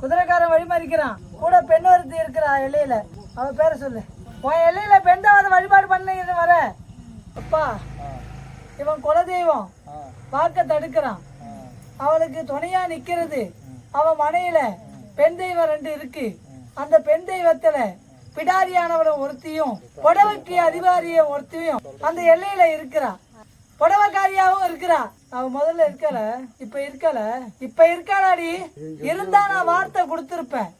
குதிரைக்காரன் வழிமறிக்கிறான். கூட பெண் ஒருத்தி இருக்கிறா எல்லையில அவ பேரை சொல்லு. உன் எல்லையில பெண் தான் வழிபாடு பண்ணிட்டு வர. அப்பா இவன் குலதெய்வம். வாக்க தடுக்கிறான். அவளுக்கு துணையா நிக்கிறது. அவன் மனையில பெண் தெய்வம் ரெண்டு இருக்கு. அந்த பெண் தெய்வத்துல பிடாரியானவளும் ஒருத்தியும் புடவைக்கு அதிகாரிய ஒருத்தியும் அந்த எல்லையில இருக்கிறா. புடவைக்காரியாவும் இருக்கிறா. அவ முதல்ல இருக்கல இப்ப இருக்கல. இப்ப இருக்காளாடி? இருந்தா நான் வார்த்தை கொடுத்துருப்பேன்.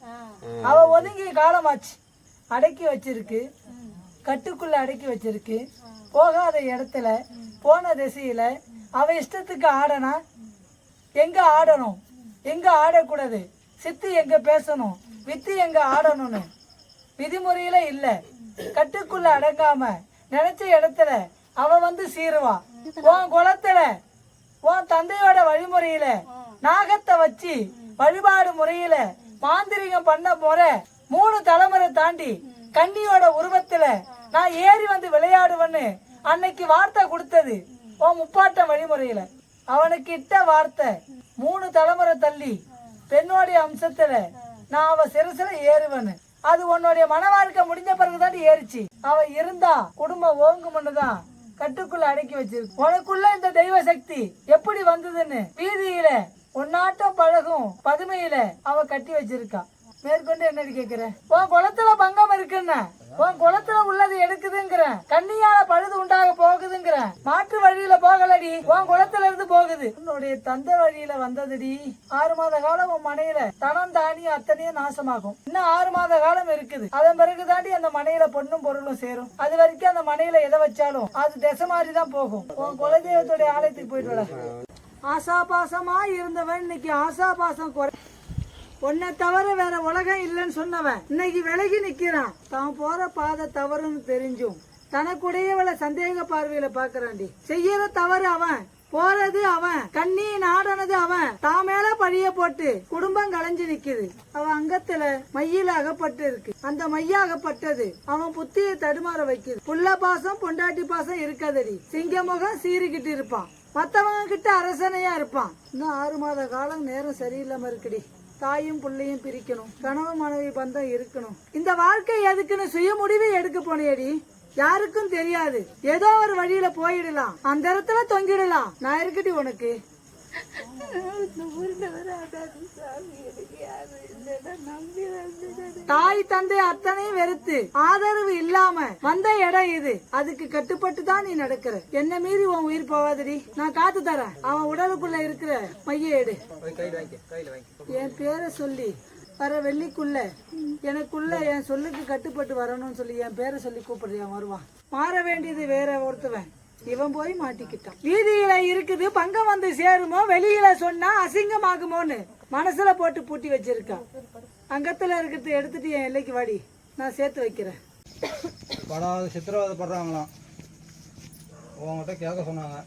அவ ஒதுங்கி காலமாச்சு. அடக்கி வச்சிருக்கு. கட்டுக்குள்ள அடக்கி வச்சிருக்கு. போகாத இடத்துல போன திசையில அவ இஷ்டத்துக்கு ஆடனா? எங்க ஆடணும்? எங்க ஆடக்கூடாது? சித்து எங்க பேசணும்? வித்து எங்க ஆடணும்னு? விதிமுறையில இல்ல. கட்டுக்குள்ள அடங்காம நினைச்ச இடத்துல அவன் வந்து சீருவான் உன் குளத்துல உன் தந்தையோட வழிமுறையில நாகத்தை வச்சு வழிபாடு முறையில மாந்திரிகம் பண்ண போற மூணு தலைமுறை தாண்டி கண்ணியோட உருவத்துல நான் ஏறி வந்து விளையாடுவேன்னு அன்னைக்கு வார்த்தை கொடுத்தது உன் முப்பாட்ட வழிமுறையில. அவனுக்கு இட்ட வார்த்தை மூணு தலைமுறை தள்ளி பெண்ணோடைய அம்சத்துல நான் அவ சிறுசுல ஏறுவேன்னு. அது உன்னுடைய மன வாழ்க்கை முடிஞ்ச பிறகுதான் ஏறிச்சு. அவ இருந்தா குடும்பம் ஓங்குமுன்னு தான் கட்டுக்குள்ள அடக்கி வச்சிருக்கு. உனக்குள்ள இந்த தெய்வ சக்தி எப்படி வந்ததுன்னு வீதியில உன்னாட்டம் பழகும் பதுமையில அவ கட்டி வச்சிருக்கா. மேற்கொண்டு என்னடி கேக்குறேன் உன் குளத்துல பங்கம் இருக்குன்னு. உன் குளத்துல உள்ளது எடுக்குதுங்கிற. கண்ணியால பழுது உண்டாக போகுதுங்கிற. மாற்று வழியில போகலடி. உன் குளத்துல இருந்து போகுது. உன்னுடைய தந்தை வழியில வந்ததுடி. ஆறு மாத காலம் உன் மனையில தனம் தானியம் அத்தனையும் நாசமாகும். இன்னும் ஆறு மாத காலம் இருக்குது. அதன் பிறகு தாண்டி அந்த மனையில பொண்ணும் பொருளும் சேரும். அது வரைக்கும் அந்த மனையில எதை வச்சாலும் அது திசை மாதிரி தான் போகும். உன் குலதெய்வத்துடைய ஆலயத்துக்கு போயிட்டு வர ஆசா பாசமா இருந்தவன் இன்னைக்கு ஆசா பாசம் குறை உன்னை தவிர வேற உலகம் இல்லைன்னு சொன்னவன். இன்னைக்கு விலகி நிக்கிறான். தான் போற பாதை தவறுன்னு தெரிஞ்சும். தனக்குடையவளை சந்தேக பார்வையில பாக்குறான்டி செய்யற தவறு அவன் போறது அவன் கண்ணி நாடனது அவன். தான் மேல பழிய போட்டு குடும்பம் களைஞ்சு நிக்குது. அவன் அங்கத்துல மையில அகப்பட்டு இருக்கு. அந்த மைய அகப்பட்டது அவன் புத்தியை தடுமாற வைக்குது. புள்ள பாசம் பொண்டாட்டி பாசம் இருக்காதடி. சிங்கமுகம் சீறிக்கிட்டு இருப்பான். மத்தவங்க கிட்ட அரசனையா இருப்பான். இன்னும் ஆறு மாத காலம் நேரம் சரியில்லாம இருக்குடி. தாயும் புள்ளையும் பிரிக்கணும். கணவன் மனைவி பந்தம் இருக்கணும். இந்த வாழ்க்கை எதுக்குன்னு சுய முடிவே எடுக்க போனேடி. யாருக்கும் தெரியாது. ஏதோ ஒரு வழியில போயிடலாம். அந்த இடத்துல தொங்கிடலாம். நான் இருக்கட்டி உனக்கு. தாய் தந்தை அத்தனையும் வெறுத்து ஆதரவு இல்லாம வந்த இடம் இது. அதுக்கு கட்டுப்பட்டு தான் நீ நடக்கிற. என்ன மீறி உன் உயிர் போவாதடி நான் காத்து தரேன். அவன் உடலுக்குள்ள இருக்கிற மைய எடு. என் பேரை சொல்லி வர வெள்ளிக்குள்ள எனக்குள்ள என் சொல்லுக்கு கட்டுப்பட்டு வரணும்னு சொல்லி என் பேரை சொல்லி கூப்பிடுறியான் வருவான். மாற வேண்டியது வேற ஒருத்தவன். இவன் போய் மாட்டிக்கிட்டான். வீதியில இருக்குது பங்கம் வந்து சேருமோ வெளியில சொன்னா அசிங்கமாகுமோன்னு. மனசுல போட்டு பூட்டி வச்சிருக்கான் அங்கத்துல இருக்கிறது எடுத்துட்டு என் எல்லைக்கு வாடி. நான் சேர்த்து வைக்கிறேன். படாத சித்திரவதைப்படுறாங்களாம். உங்ககிட்ட கேட்க சொன்னாங்க.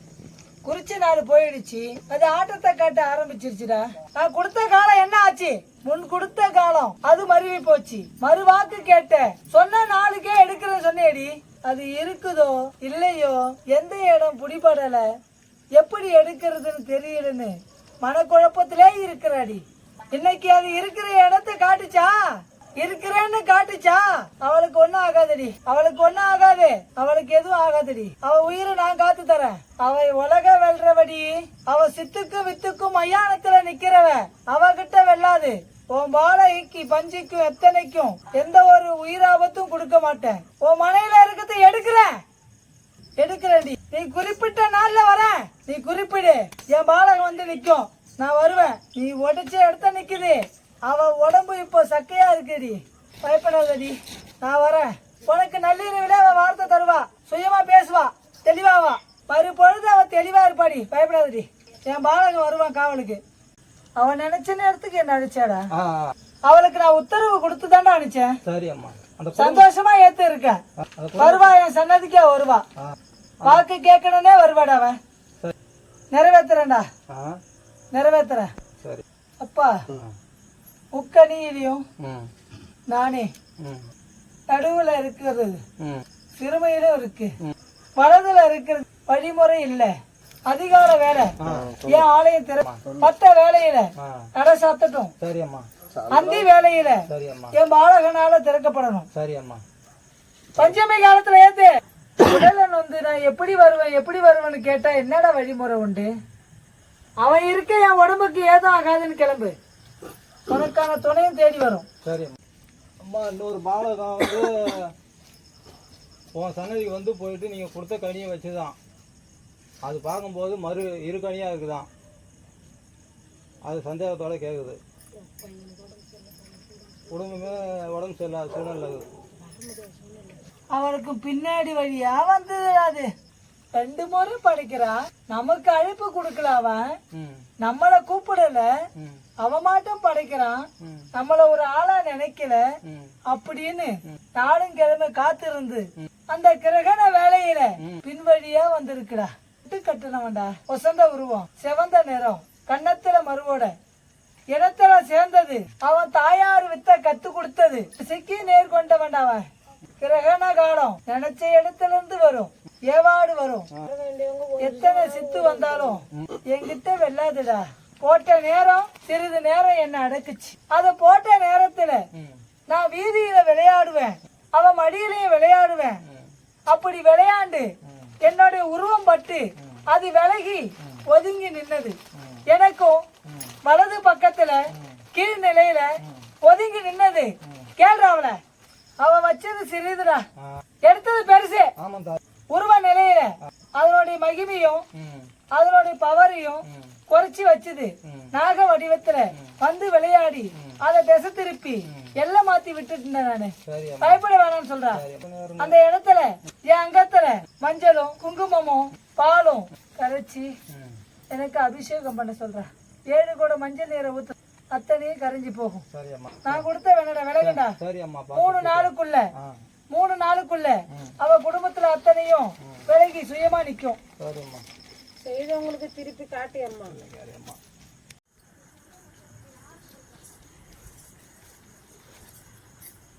குறிச்ச நாள் போயிடுச்சு. அது ஆட்டத்தை காட்ட ஆரம்பிச்சிருச்சுடா. நான் கொடுத்த காலம் என்ன ஆச்சு? முன் கொடுத்த காலம். அது மருவி போச்சு. மறுவாக்கு கேட்ட. சொன்ன நாளுக்கே எடுக்கிறேன் சொன்னேடி. அது இருக்குதோ? இல்லையோ? எந்த இடம் பிடிபடல? எப்படி எடுக்கிறதுன்னு தெரியலன்னு. மனக்குழப்பத்திலே இருக்கிறாடி. இன்னைக்கு அது இருக்கிற இடத்தை காட்டுச்சா? இருக்கிறேன்னு காட்டுச்சா? அவளுக்கு ஒன்னும் ஆகாதடி. அவளுக்கு ஒன்னும் ஆகாது. அவளுக்கு எதுவும் ஆகாதடி. அவ உயிரை நான் காத்து தரேன். அவ உலக வெல்றவடி. அவ சித்துக்கும் வித்துக்கும் மயானத்துல நிக்கிறவ. அவகிட்ட வெல்லாது. உன் பாலைக்கு பஞ்சிக்கும் எத்தனைக்கும் எந்த ஒரு உயிராபத்தும் கொடுக்க மாட்டேன். உன் மனையில இருக்கிறத எடுக்கிறேன். எடுக்கிறேன்டி. நீ குறிப்பிட்ட நாள்ல வரேன். நீ குறிப்பிடு. என் பாலகம் வந்து நிக்கும். நான் வருவேன். நீ உடைச்ச இடத்த நிக்குது. அவ உடம்பு இப்போ சக்கையா இருக்குடி. பயப்படாதடி. நான் வரேன். உனக்கு நள்ளிரவுல அவ வார்த்தை தருவா. சுயமா பேசுவா. தெளிவாவா மறுபொழுது அவ தெளிவா இருப்பாடி. பயப்படாதடி. என் பாலகம் வருவான் காவலுக்கு. அவன் நினைச்ச நேரத்துக்கு என்ன அடிச்சாடா? அவளுக்கு நான் உத்தரவு கொடுத்து தாண்டா அனுப்பிச்சேன் சரி அம்மா சந்தோஷமா ஏத்து இருக்கேன் அது வருவா என் சன்னதிக்கே வருவா. வாக்கு கேட்கணும்னே வருவாடா அவன். நிறைவேத்துறேன்டா. நிறைவேத்துறேன். சரி. அப்பா ம் முக்கணியிலையும் ம் நானே. நடுவுல இருக்கிறது. சிறுமையிலும் இருக்கு. வலதுல இருக்கிறது வழிமுறை இல்ல. அதிகார வேலை. ஏன் ஆலயம் திற மத்த வேலையில கடை சாத்தட்டும். அந்தி வேலையில என் பாலகனால திறக்கப்படணும். பஞ்சமி காலத்துல ஏத்து. உடலன் வந்து நான் எப்படி வருவேன் எப்படி வருவேன்னு கேட்டா என்னடா வழிமுறை உண்டு? அவன் இருக்க என் உடம்புக்கு ஏதும் ஆகாதுன்னு கிளம்பு. உனக்கான துணையும் தேடி வரும். சரி. அம்மா அம்மா இன்னொரு பாலகம் வந்து உன் சன்னதிக்கு வந்து போயிட்டு நீங்கள் கொடுத்த கனியை வச்சு தான் அது பார்க்கும்போது மறு இரு கனியாக இருக்குதான். அது சந்தேகத்தோட கேட்குது குடும்பமே உடம்பு சரியில்லாத சூழ்நிலை இருக்குது அவனுக்கு பின்னாடி வழியா வந்தது அது. ரெண்டு முறை படிக்கிறான். நமக்கு அழைப்பு கொடுக்கல அவன். நம்மள கூப்பிடல. அவன் மாட்டும் படைக்கிறான். நம்மள ஒரு ஆளா நினைக்கல. அப்படின்னு நாளும் கிழமை காத்திருந்து அந்த கிரகண வேலையில பின்வழியா வந்திருக்குடா. விட்டு கட்டுனவன்டா ஒசந்த உருவம். செவந்த நிறம். கன்னத்துல மறுவோட. இனத்துல சேர்ந்தது. அவன் தாயார் வித்த கத்து கொடுத்தது. சிக்கி நேர் கொண்டவன் அவன். கிரகண காலம் நினைச்ச இடத்துல இருந்து வரும். ஏவாடு வரும். எத்தனை சித்து வந்தாலும் என்கிட்ட வெள்ளாதுடா போட்ட நேரம் சிறிது நேரம் என்ன அடக்குச்சு. அத போட்ட நேரத்துல நான் வீதியில விளையாடுவேன். அவன் மடியிலையும் விளையாடுவேன். அப்படி விளையாண்டு என்னுடைய உருவம் பட்டு அது விலகி ஒதுங்கி நின்னது. எனக்கும் வலது பக்கத்துல கீழ் நிலையில ஒதுங்கி நின்னது. கேள்ற அவன் வச்சது சிறிதுடா. எடுத்தது பெருசு. உருவ நிலையில அதனுடைய மகிமையும் அதனுடைய பவரையும் குறைச்சி வச்சுது. நாக வடிவத்துல வந்து விளையாடி அதை திசை திருப்பி எல்லாம் மாத்தி விட்டுட்டு இருந்தேன் நானு பயப்பட வேணாம்னு சொல்றா. சரி எப்போ நேரம் அந்த இடத்துல என் அங்கத்துல மஞ்சளும் குங்குமமும் பாலும் கரைச்சி எனக்கு அபிஷேகம் பண்ண சொல்றா. ஏழு கூட மஞ்சள் நீரை ஊத்து அத்தனையும் கரைஞ்சு போகும். நான் கொடுத்த வேணடா பா மூணு நாளுக்குள்ள மூணு நாளுக்குள்ள அவ குடும்பத்துல அத்தனையும் விலகி சுயமா நிக்கும். செய்தவங்களுக்கு திருப்பி காட்டி அம்மா.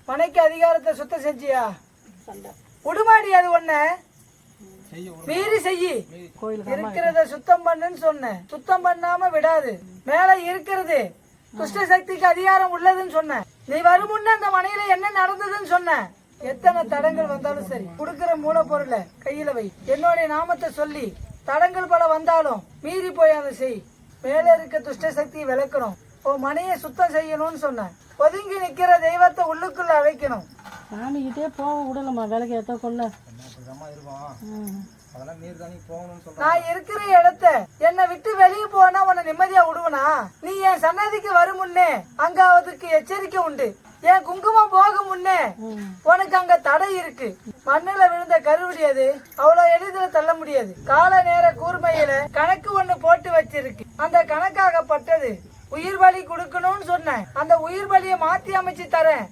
மனைக்கு அதிகாரத்தை சுத்தம் செஞ்சியா? சண்டை. உடுமாடி அது ஒண்ணு. செய்ய மீறி செய்யி. இருக்கிறத சுத்தம் பண்ணுன்னு சொன்னேன். சுத்தம் பண்ணாம விடாது. மேல இருக்கிறது. துஷ்ட சக்திக்கு அதிகாரம் உள்ளதுன்னு சொன்னேன் நீ வரும் முன்ன அந்த மனையில என்ன நடந்ததுன்னு சொன்னேன் எத்தனை தடங்கள் வந்தாலும் சரி கொடுக்கிற மூலப்பொருளை கையில வை. என்னுடைய நாமத்தை சொல்லி தடங்கள் பல வந்தாலும் மீறி போய் அதை செய். மேல இருக்க துஷ்ட சக்தியை விளக்கணும். உன் மனையை சுத்தம் செய்யணும்னு சொன்னேன் ஒதுங்கி நிக்கிற தெய்வத்தை உள்ளுக்குள்ள அழைக்கணும். சாமிக்கிட்டே போக விடலம்மா ஏற்ற கொள்ள. அதெல்லாம் நீர் தானி போகணும்னு சொல்றேன் நான் இருக்கிற இடத்த என்னை விட்டு வெளியே போனா உன்னை நிம்மதியா விடுவனா? நீ என் சன்னதிக்கு வரும் முன்னே அங்க அதுக்கு எச்சரிக்கை உண்டு. என் குங்குமம் போக முன்னே உனக்கு அங்க தடை இருக்கு. மண்ணுல விழுந்த கருவடி அது அவ்வளவு எளிதில தள்ள முடியாது. கால நேர கூர்மையில கணக்கு ஒண்ணு போட்டு வச்சிருக்கு. அந்த கணக்காகப்பட்டது உயிர் பலி கொடுக்கணும்னு சொன்னேன். அந்த உயிர் பலியை மாத்தி அமைச்சு தரேன்.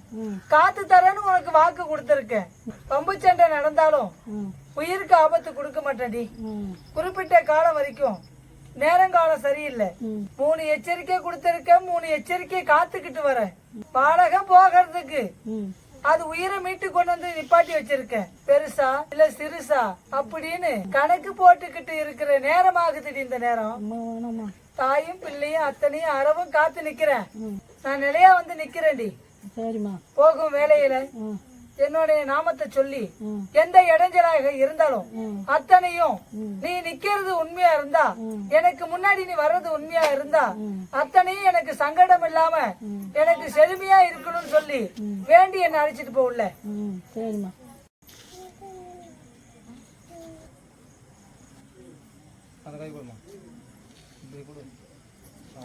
காத்து தரேன்னு உனக்கு வாக்கு கொடுத்திருக்கேன். பம்பு சண்டை நடந்தாலும் உயிருக்கு ஆபத்து கொடுக்க மாட்டேன்டி. குறிப்பிட்ட காலம் வரைக்கும் நேரங்காலம் சரியில்லை. மூணு எச்சரிக்கை கொடுத்திருக்க மூணு எச்சரிக்கை காத்துக்கிட்டு வரேன் பாலகம் போகிறதுக்கு. அது உயிரை மீட்டு கொண்டு வந்து நிப்பாட்டி வச்சிருக்கேன் பெருசா இல்ல சிறுசா அப்படின்னு கணக்கு போட்டுக்கிட்டு இருக்கிற நேரமாகுதுடி இந்த நேரம். தாயும் பிள்ளையும் அத்தனையும் அறவும் காத்து நிக்கிறேன் நான் நிலையா வந்து நிக்கிறேன்டி. போகும் வேலையில. என்னுடைய நாமத்தை சொல்லி. எந்த இடைஞ்சலாக இருந்தாலும் அத்தனையும் நீ நிக்கிறது உண்மையா இருந்தா எனக்கு முன்னாடி நீ வர்றது உண்மையா இருந்தா அத்தனையும் எனக்கு சங்கடம் இல்லாம எனக்கு செழுமையா இருக்கணும்னு சொல்லி வேண்டி என்ன அழைச்சிட்டு போகல சரிம்மா. அந்த கை கொடுமா இப்படி கொடு. ஆ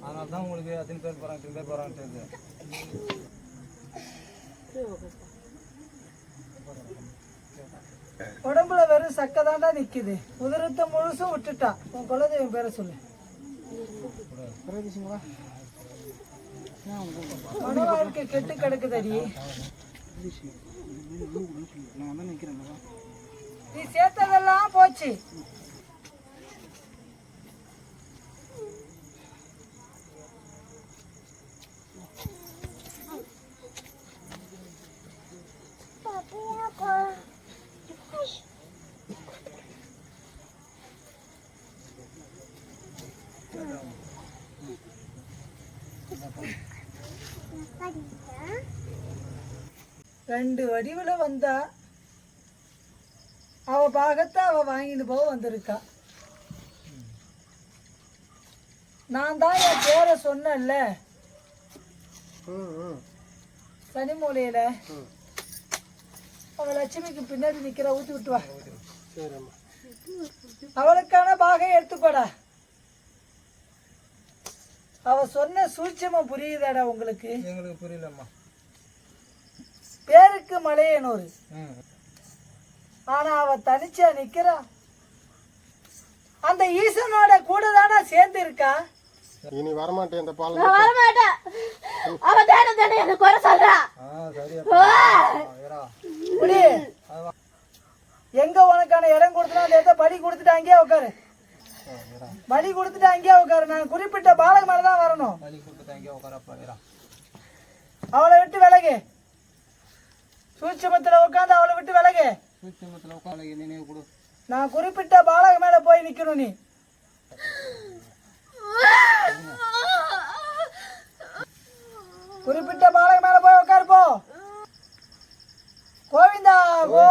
அதனால தான் உங்களுக்கு அத்தனை பேர் போகிறாங்க இத்தனை பேர் போகிறாங்கன்னு உடம்புல வெறும் சக்கை தாண்டா நிக்குது. உதிரத்தை முழுசும் விட்டுட்டா. உன் குலதெய்வம் பேரை சொல்லு. மன வாழ்க்கை கெட்டு கிடக்குதடி. நீ சேர்த்ததெல்லாம் போச்சு. ரெண்டு வடிவுல வந்தா அவ பாகத்தை அவ வாங்கிட்டு போக வந்திருக்கா. நான் தான் என் பேரை சொன்னேன்ல. சனி மூலையில. அவ லட்சுமிக்கு பின்னாடி நிக்கிற ஊத்தி விட்டு வா. அவளுக்கான பாகம் எடுத்துக்கோடா. அவ சொன்ன சூட்சமம் புரியுதாடா உங்களுக்கு? எங்களுக்கு புரியலம்மா. பேருக்கு மலையனூர். ஆனா அவ தனிச்சா நிக்கிறா? அந்த ஈசனோட கூட தானே சேர்ந்து இருக்கா? இனி வரமாட்டேன் இந்த பாலம் நான் வரமாட்டேன். அவ தேட தேட எனக்கு குறை சொல்றா. எங்க உனக்கான இடம் கொடுத்தா அந்த இடத்த படி கொடுத்துட்டு அங்கேயே உட்காரு பலி கொடுத்துட்டு அங்கேயே உட்காரு. நான் குறிப்பிட்ட பாலக மேல தான் வரணும். வலி கொடுத்து எங்கேயோ உட்காரப்பா ஏறா அவளை விட்டு விலகு. சூட்சமத்துல உட்காந்து அவளை விட்டு விலகு. சூட்சமத்தில் உட்காந்து நினைவு கொடு. நான் குறிப்பிட்ட பாலக மேல போய் நிக்கணும் நீ. குறிப்பிட்ட பாலக மேல போய் உட்காரு போ. கோவிந்தா கோ